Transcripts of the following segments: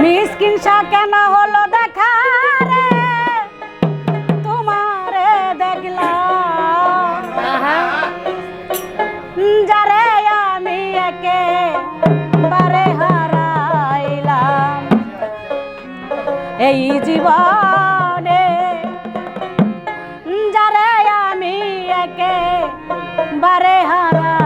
মিসকিন শাহ কেন হলো দেখা রে? তোমারে দেখলাম। যারে আমি একে বারে হারাইলাম। এই জীবনে যারে আমি একে বারে হারা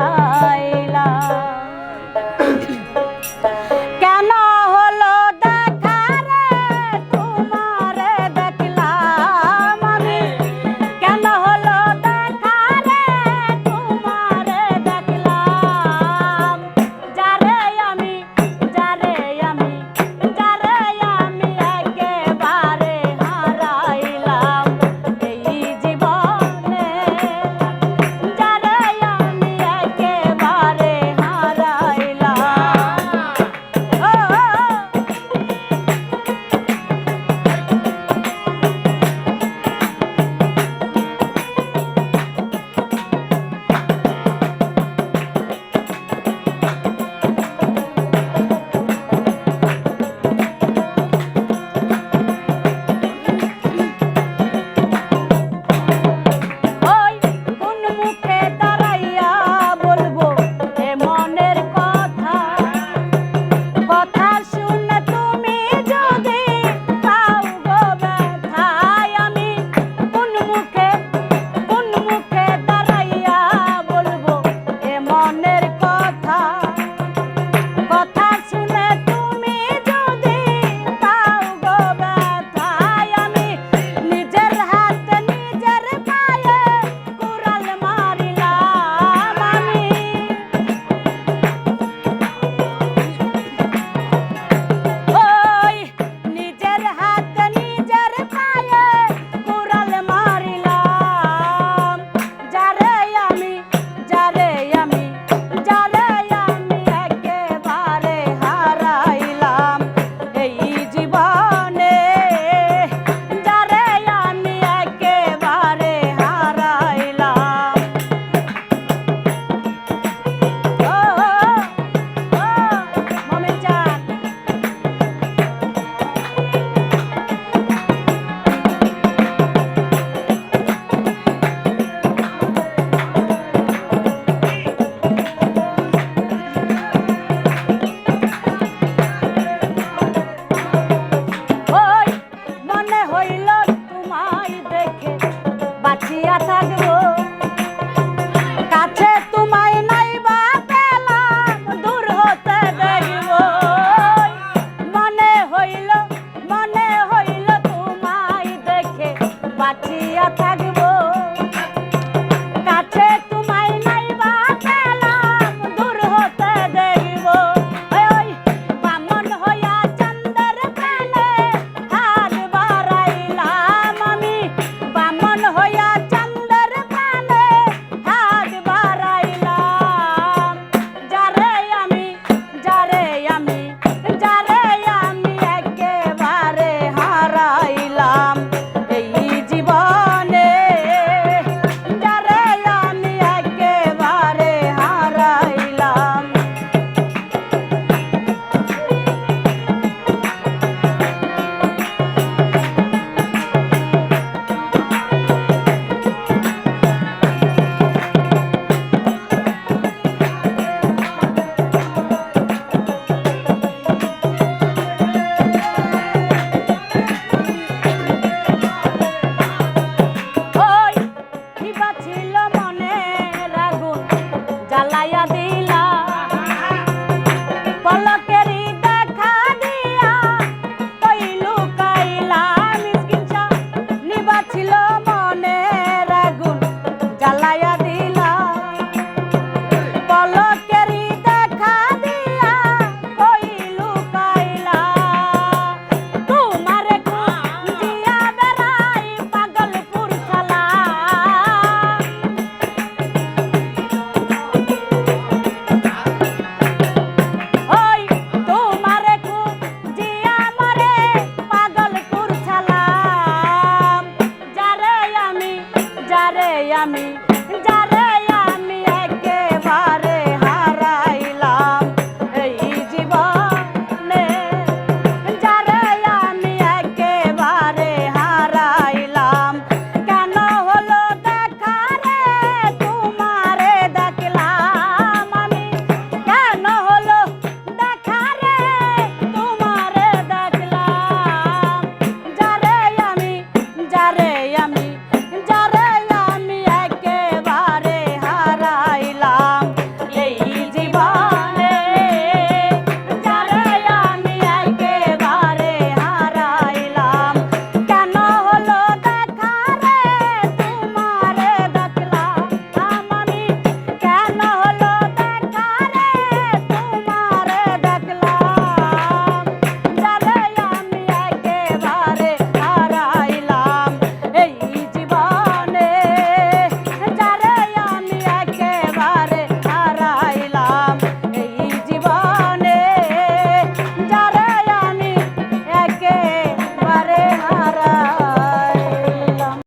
sabe